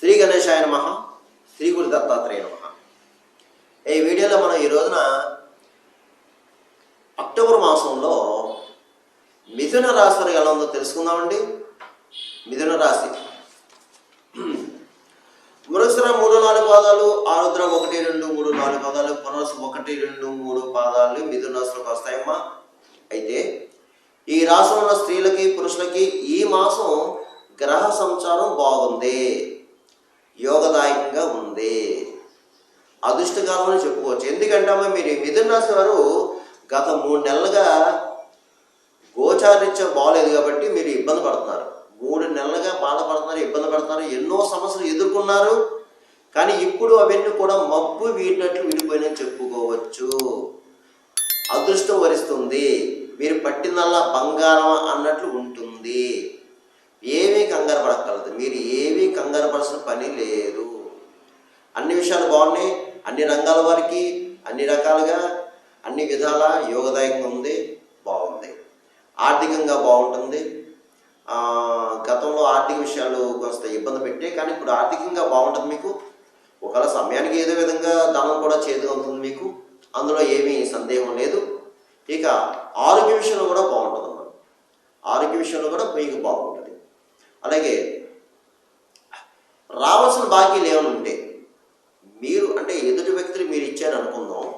శ్రీ గణేశాయ నమ శ్రీ గురు దత్తాత్రేయ నమ. ఈ వీడియోలో మనం ఈ రోజున అక్టోబర్ మాసంలో మిథున రాశి వారికి ఎలా ఉందో తెలుసుకుందామండి. మిథున రాశి. మృగశిర మూడు నాలుగు పాదాలు ఆరుద్ర ఒకటి రెండు మూడు నాలుగు పాదాలు పునరుసు ఒకటి రెండు మూడు పాదాలు మిథున రాశిలోకి వస్తాయమ్మా. అయితే ఈ రాశిలో ఉన్న స్త్రీలకి పురుషులకి ఈ మాసం గ్రహ సంచారం బాగుంది. యోగదాయకంగా ఉంది. అదృష్టకాలం అని చెప్పుకోవచ్చు. ఎందుకంటే అమ్మ మీరు ఈ మిథున రాశి వారు గత మూడు నెలలుగా గోచారిత్యం బాగలేదు కాబట్టి మీరు ఇబ్బంది పడుతున్నారు. మూడు నెలలుగా బాధపడుతున్నారు ఇబ్బంది పడుతున్నారు ఎన్నో సమస్యలు ఎదుర్కొన్నారు. కానీ ఇప్పుడు అవన్నీ కూడా మబ్బు వీడినట్లు విడిపోయినని చెప్పుకోవచ్చు. అదృష్టం వరిస్తుంది. మీరు పట్టినల్లా బంగారం అన్నట్లు ఉంటుంది. ఏమీ కంగారు పడక్కర్లేదు. మీరు ఏమీ కంగారు పడాల్సిన పని లేదు. అన్ని విషయాలు బాగున్నాయి. అన్ని రంగాల వారికి అన్ని రకాలుగా అన్ని విధాల యోగదాయకంగా ఉంది. బాగుంది. ఆర్థికంగా బాగుంటుంది. గతంలో ఆర్థిక విషయాలు కొంత ఇబ్బంది పెట్టే కానీ ఇప్పుడు ఆర్థికంగా బాగుంటుంది మీకు. ఒకవేళ సమయానికి ఏదో విధంగా ధనం కూడా చేదుగుతుంది మీకు. అందులో ఏమీ సందేహం లేదు. ఇక ఆరోగ్య విషయంలో కూడా బాగుంటుంది అన్నమాట. ఆరోగ్య విషయంలో కూడా మీకు బాగుంటుంది. అలాగే రావాల్సిన బాకీలు ఏమైనా ఉంటే మీరు అంటే ఎదుటి వ్యక్తులు మీరు ఇచ్చారు అనుకుందాం.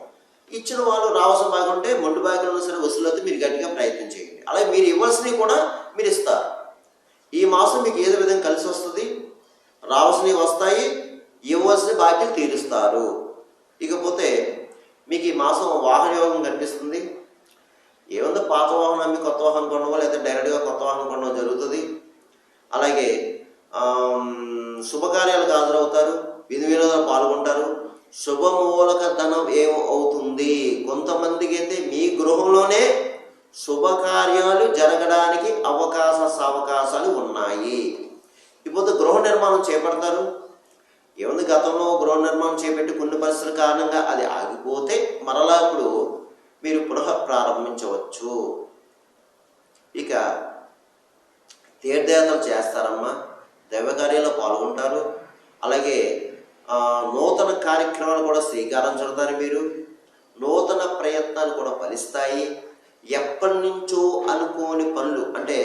ఇచ్చిన వాళ్ళు రావాల్సిన బాగా ఉంటే మొండు బాగా సరే వసూలు మీరు గట్టిగా ప్రయత్నం చేయండి. అలాగే మీరు ఇవ్వాల్సినవి కూడా మీరు ఇస్తారు. ఈ మాసం మీకు ఏదో విధంగా కలిసి వస్తుంది. రావాల్సినవి వస్తాయి ఇవ్వాల్సిన బాకీలు తీరుస్తారు. ఇకపోతే మీకు ఈ మాసం వాహన యోగం కనిపిస్తుంది. ఏముందో పాత వాహనం అమ్మి కొత్త వాహనం కొనడం లేదా డైరెక్ట్గా కొత్త వాహనం కొనడం జరుగుతుంది. అలాగే శుభకార్యాలకు హాజరవుతారు విధి వినోదాలు పాల్గొంటారు. శుభమూలక ధనం ఏం అవుతుంది? కొంతమందికి అయితే మీ గృహంలోనే శుభకార్యాలు జరగడానికి అవకాశ అవకాశాలు ఉన్నాయి. ఇప్పుడు గృహ నిర్మాణం చేపడతారు. ఏముంది గతంలో గృహ నిర్మాణం చేపట్టి కొన్ని పరిస్థితుల కారణంగా అది ఆగిపోతే మరలా ఇప్పుడు మీరు పునః ప్రారంభించవచ్చు. ఇక తీర్థయాత్రలు చేస్తారమ్మా. దైవకార్యాల్లో పాల్గొంటారు. అలాగే నూతన కార్యక్రమాలు కూడా శ్రీకారం చుడతారు మీరు. నూతన ప్రయత్నాలు కూడా ఫలిస్తాయి. ఎప్పటి నుంచో అనుకోని పనులు అంటే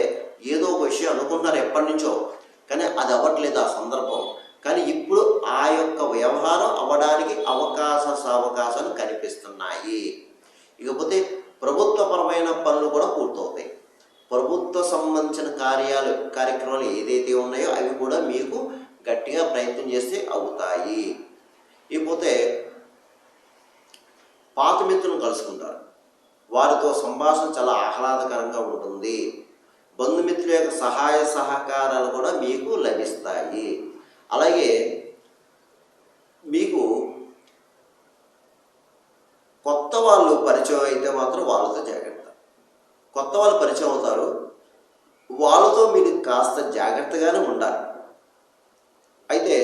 ఏదో ఒక విషయం అనుకుంటున్నారు ఎప్పటి నుంచో కానీ అది అవ్వట్లేదు ఆ సందర్భం. కానీ ఇప్పుడు ఆ యొక్క వ్యవహారం అవ్వడానికి అవకాశ అవకాశాలు కనిపిస్తున్నాయి. ఇకపోతే ప్రభుత్వపరమైన పనులు కూడా పూర్తవుతాయి. ప్రభుత్వ సంబంధించిన కార్యాలు కార్యక్రమాలు ఏదైతే ఉన్నాయో అవి కూడా మీకు గట్టిగా ప్రయత్నం చేస్తే అవుతాయి. ఇకపోతే పాత మిత్రులను కలుసుకుంటారు. వారితో సంభాషణ చాలా ఆహ్లాదకరంగా ఉంటుంది. బంధుమిత్రుల యొక్క సహాయ సహకారాలు కూడా మీకు లభిస్తాయి. అలాగే మీకు కొత్త వాళ్ళు పరిచయం అయితే మాత్రం వాళ్ళతో జాగ్రత్త కొత్త వాళ్ళు పరిచయం అవుతారో. వాళ్ళతో మీరు కాస్త జాగ్రత్తగానే ఉండాలి. అయితే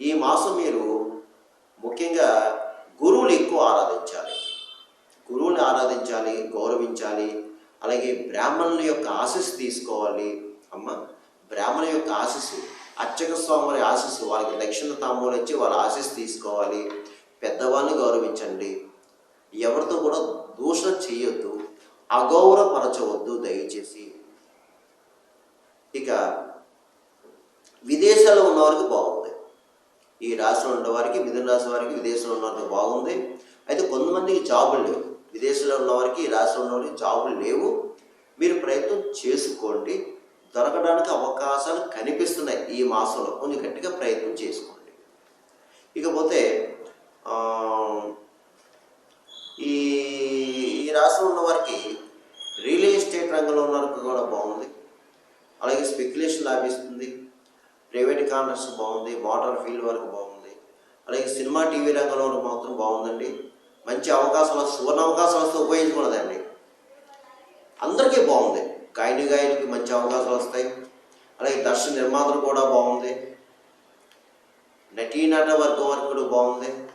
ఈ మాసం మీరు ముఖ్యంగా గురువులు ఎక్కువ ఆరాధించాలి. గురువుని ఆరాధించాలి గౌరవించాలి అలాగే బ్రాహ్మణుల యొక్క ఆశీస్సు తీసుకోవాలి. అమ్మ బ్రాహ్మణ యొక్క ఆశీస్సు అర్చక స్వామి వారి ఆశీస్సు వారికి దక్షిణ తాంబూలు ఇచ్చి వాళ్ళ ఆశీస్సు తీసుకోవాలి. పెద్దవాళ్ళని గౌరవించండి. ఎవరితో కూడా దూషణ చేయొద్దు. అగౌరవపరచవద్దు దయచేసి. ఇక విదేశాల్లో ఉన్నవారికి బాగుంది. ఈ రాష్ట్రంలో ఉన్నవారికి మిథున రాశి వారికి విదేశంలో ఉన్న వారికి బాగుంది. అయితే కొంతమందికి జాబులు లేవు. విదేశంలో ఉన్న వారికి ఈ రాష్ట్రంలో ఉన్నవారికి జాబులు లేవు. మీరు ప్రయత్నం చేసుకోండి. దొరకడానికి అవకాశాలు కనిపిస్తున్నాయి ఈ మాసంలో. కొంచెం గట్టిగా ప్రయత్నం చేసుకోండి. ఇకపోతే ఈ రియల్ రంగంలో ఉన్న కూడా బాగుంది. అలాగే స్పెక్యులేషన్ లాభిస్తుంది. ప్రైవేట్ కాంట్రాక్ట్స్ బాగుంది. వాటర్ ఫీల్డ్ వరకు బాగుంది. అలాగే సినిమా టీవీ రంగంలో మాత్రం బాగుందండి. మంచి అవకాశాలు సువర్ణ అవకాశాలు వస్తే ఉపయోగించుకున్నదండి. అందరికీ బాగుంది. గాయని గాయనికి మంచి అవకాశాలు వస్తాయి. అలాగే దర్శన నిర్మాతలు కూడా బాగుంది. నటీనట వర్గం వరకు కూడా బాగుంది.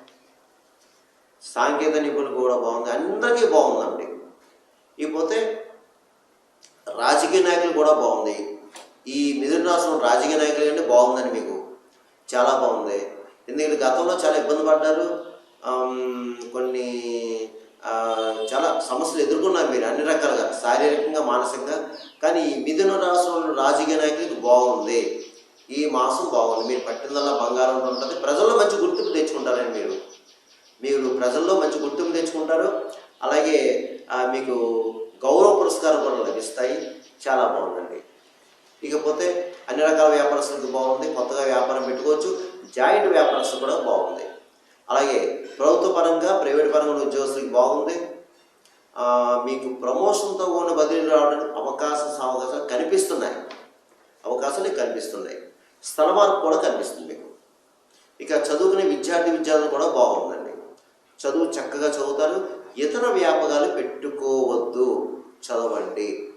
సాంకేతిక నిపుణులు కూడా బాగుంది. అందరికీ బాగుందండి. ఇకపోతే రాజకీయ నాయకులు కూడా బాగుంది. ఈ మిథున రాశిలో రాజకీయ నాయకులు అంటే బాగుందని మీకు చాలా బాగుంది. ఎందుకంటే గతంలో చాలా ఇబ్బంది పడ్డారు. కొన్ని చాలా సమస్యలు ఎదుర్కొన్నారు మీరు అన్ని రకాలుగా శారీరకంగా మానసికంగా. కానీ ఈ మిథున రాశిలో రాజకీయ నాయకులకు బాగుంది. ఈ మాసం బాగుంది. మీరు పట్టిందల్లా బంగారం ఉంటుంది. ప్రజల్లో మంచి గుర్తింపు తెచ్చుకుంటారండి మీరు. మీరు ప్రజల్లో మంచి గుర్తింపు తెచ్చుకుంటారు. అలాగే మీకు గౌరవ పురస్కారం కూడా లభిస్తాయి. చాలా బాగుందండి. ఇకపోతే అన్ని రకాల వ్యాపారస్తులకు బాగుంది కొత్తగా వ్యాపారం పెట్టుకోవచ్చు జాయింట్ వ్యాపారస్తులు కూడా బాగుంది. అలాగే ప్రభుత్వ పరంగా ప్రైవేట్ పరంగా ఉన్న ఉద్యోగస్తులకు బాగుంది. మీకు ప్రమోషన్తో ఉన్న బదిలీ రావడానికి అవకాశం అవకాశాలు కనిపిస్తున్నాయి. అవకాశాలు కనిపిస్తున్నాయి. స్థల మార్పు కూడా కనిపిస్తుంది మీకు. ఇక చదువుకునే విద్యార్థి విద్యార్థులు కూడా బాగుందండి. చదువు చక్కగా చదువుతారు. ఇతర వ్యాపకాలు పెట్టుకోవద్దు. చదవండి.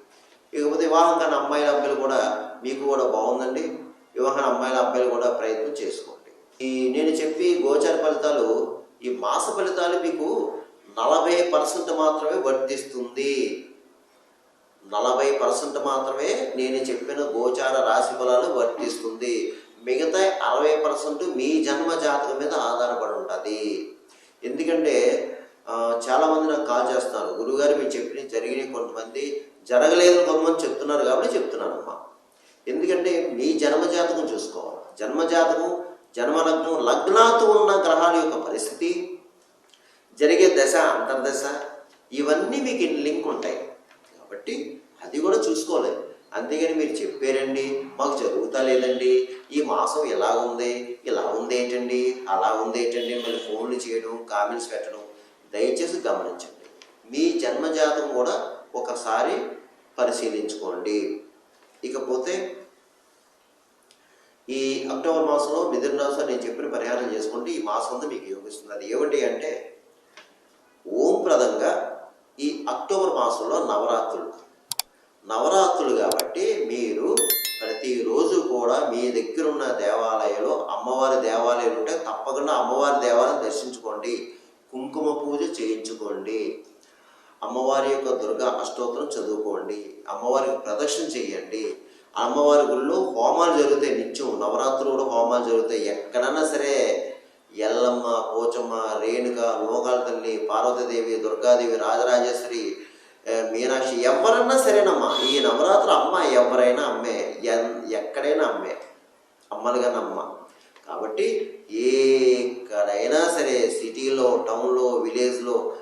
ఇకపోతే వివాహం కానీ అమ్మాయిల అబ్బాయిలు కూడా మీకు కూడా బాగుందండి. వివాహం అమ్మాయిల అబ్బాయిలు కూడా ప్రయత్నం చేసుకోండి. ఈ నేను చెప్పి గోచార ఫలితాలు ఈ మాస ఫలితాలు మీకు నలభై పర్సెంట్ మాత్రమే వర్తిస్తుంది. నలభై పర్సెంట్ మాత్రమే నేను చెప్పిన గోచార రాశి ఫలాలు వర్తిస్తుంది. మిగతా అరవై పర్సెంట్ మీ జన్మ జాతకం మీద ఆధారపడి ఉంటుంది. ఎందుకంటే చాలామంది నాకు కాల్ చేస్తున్నారు గురుగారు మీరు చెప్పిన జరిగిన కొంతమంది. జరగలేదు కొంతమంది చెప్తున్నారు కాబట్టి చెప్తున్నానమ్మా ఎందుకంటే మీ జన్మ జాతకం చూసుకోవాలి. జన్మ జాతకం లగ్నాతో ఉన్న గ్రహాల యొక్క పరిస్థితి జరిగే దశ అంతర్దశ ఇవన్నీ మీకు లింక్ ఉంటాయి. కాబట్టి అది కూడా చూసుకోవాలి. అంతేగాని మీరు చెప్పారండి మాకు జరుగుతా లేదండి ఈ మాసం ఎలా ఉంది ఇలా ఉంది ఏంటండి అలా ఉంది ఏంటండి మళ్ళీ ఫోన్లు చేయడం కామెంట్స్ పెట్టడం దయచేసి గమనించండి. మీ జన్మజాతం కూడా ఒకసారి పరిశీలించుకోండి. ఇకపోతే ఈ అక్టోబర్ మాసంలో మిథున రాశిలో నేను చెప్పిన పరిహారం చేసుకుంటే ఈ మాసం అంతా మీకు యోగిస్తుంది. అది ఏమిటి అంటే ఓంప్రదంగా ఈ అక్టోబర్ మాసంలో నవరాత్రులు. నవరాత్రులు కాబట్టి మీరు ప్రతిరోజు కూడా మీ దగ్గర ఉన్న దేవాలయంలో అమ్మవారి దేవాలయాలు ఉంటే తప్పకుండా అమ్మవారి దేవాలయం దర్శించుకోండి. కుంకుమ పూజ చేయించుకోండి. అమ్మవారి యొక్క దుర్గా అష్టోత్తరం చదువుకోండి అమ్మవారికి ప్రదర్శన చేయండి. అమ్మవారి గుళ్ళో హోమాలు జరుగుతాయి నిత్యం నవరాత్రులు కూడా హోమాలు జరుగుతాయి. ఎక్కడన్నా సరే ఎల్లమ్మ పోచమ్మ రేణుక లోకాల తల్లి పార్వతీదేవి దుర్గాదేవి రాజరాజేశ్వరి మీనాక్షి ఎవరన్నా సరేనమ్మా. ఈ నవరాత్రి అమ్మ ఎవరైనా అమ్మే ఎన్- ఎక్కడైనా అమ్మే. అమ్మలుగానే అమ్మ. కాబట్టి ఎక్కడైనా సరే సిటీలో టౌన్లో విలేజ్లో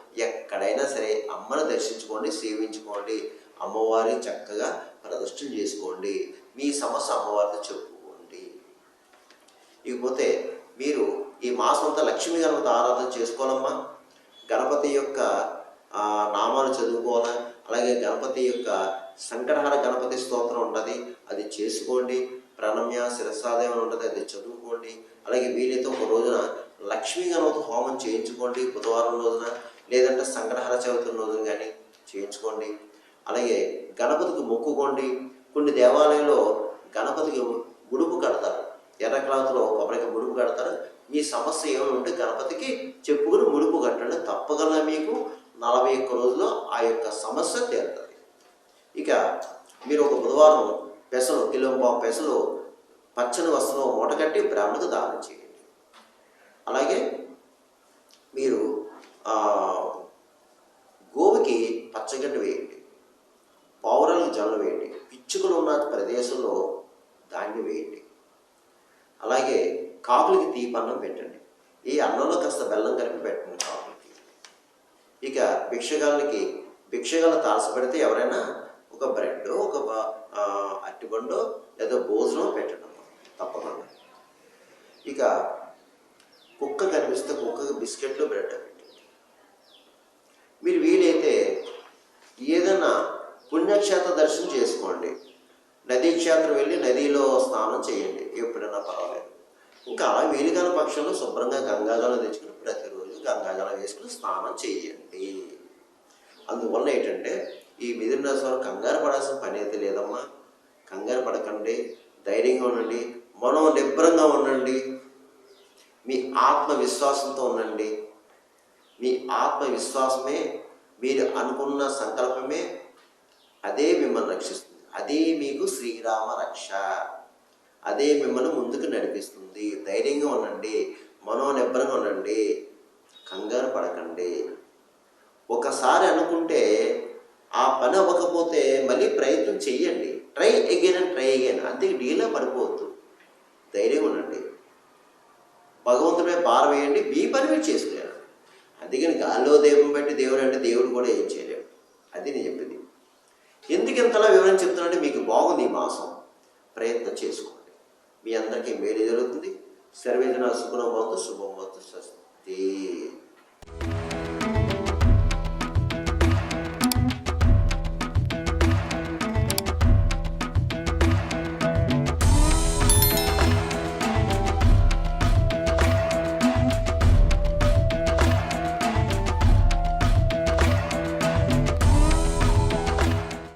దర్శించుకోండి సేవించుకోండి. అమ్మవారి చక్కగా ప్రదర్శన చేసుకోండి. మీ సమస్య అమ్మవారితో చెప్పుకోండి. ఇకపోతే మీరు ఈ మాసం అంతా లక్ష్మీ గణపతి ఆరాధన చేసుకోవాలమ్మా. గణపతి యొక్క నామాలు చదువుకోవాలా? అలాగే గణపతి యొక్క సంకటహార గణపతి స్తోత్రం ఉంటుంది అది చేసుకోండి. ప్రణమ్య శిరసాదేవన ఉంటుంది అది చదువుకోండి. అలాగే వీలైతే ఒక రోజున లక్ష్మీ గణపతి హోమం చేయించుకోండి బుధవారం రోజున. లేదంటే సంకటహార చవితి రోజున కానీ చేయించుకోండి. అలాగే గణపతికి మొక్కుకోండి కొన్ని దేవాలయంలో గణపతికి గుడుపు కడతారు. ఎర్ర క్లాత్లో కొబ్బరికి ముడుపు కడతారు. మీ సమస్య ఏమైనా ఉంటే గణపతికి చెప్పుకుని ముడుపు కట్టండి. తప్పగల మీకు నలభై ఒక్క రోజుల్లో ఆ యొక్క సమస్య తీరుతుంది. ఇక మీరు ఒక బుధవారం పెసలు కిలో పెసలు పచ్చని వస్త్రం మూటగట్టి బ్రాహ్మణకు దానం చేయండి. అలాగే మీరు పచ్చగడ్డి వేయండి. పావురాలకు జొన్న వేయండి. పిచ్చుకలు ఉన్న ప్రదేశంలో ధాన్యం వేయండి. అలాగే కాకులకి తీపన్నం పెట్టండి. ఈ అన్నంలో కాస్త బెల్లం కలిపి పెట్టండి కాకులకి ఇక భిక్షగాళ్ళకి భిక్షగాళ్ళ తారసపడితే ఎవరైనా ఒక బ్రెడ్ ఒక బ- లేదా భోజనం పెట్టడం తప్పకుండా. ఇక కుక్క కనిపిస్తే కుక్కకి బిస్కెట్లు బ్రెడ్ పెట్టండి. మీరు వీలైతే ఏదైనా పుణ్యక్షేత్ర దర్శనం చేసుకోండి. నదీ క్షేత్రం వెళ్ళి నదిలో స్నానం చేయండి. ఎప్పుడైనా పర్వాలేదు. ఇంకా అలా వీలు పక్షంలో శుభ్రంగా గంగాజలం తెచ్చుకుని ప్రతిరోజు గంగాజలం వేసుకుని స్నానం చేయండి. అందువల్ల ఏంటంటే ఈ మిథున రాశి కంగారు పడాల్సిన పని అయితే లేదమ్మా. కంగారు పడకండి. ధైర్యంగా ఉండండి. మనం నిబ్రంగా ఉండండి. మీ ఆత్మవిశ్వాసంతో ఉండండి. మీ ఆత్మవిశ్వాసమే మీరు అనుకున్న సంకల్పమే అదే మిమ్మల్ని రక్షిస్తుంది. అదే మీకు శ్రీరామ రక్ష. అదే మిమ్మల్ని ముందుకు నడిపిస్తుంది. ధైర్యంగా ఉండండి. మనోనిబ్బరంగా ఉండండి. కంగారు పడకండి. ఒకసారి అనుకుంటే ఆ పని అవ్వకపోతే మళ్ళీ ప్రయత్నం చెయ్యండి. Try again and try again. అంతే డీలో పడిపోవద్దు. ధైర్యం ఉండండి. భగవంతుడే భారం వేయండి. మీ పని మీరు చేసుకోండి. అందుకని గాల్లో దేవుని బట్టి దేవుడు అంటే దేవుడు కూడా ఏం చేయలేడు. అది నేను చెప్పింది. ఎందుకు ఇంతలా వివరణ చెప్తున్నానంటే మీకు బాగుంది ఈ మాసం. ప్రయత్నం చేసుకోండి. మీ అందరికీ మేలు జరుగుతుంది. సర్వేజన సుగుణం వద్దు శుభం వద్దు స్వస్తి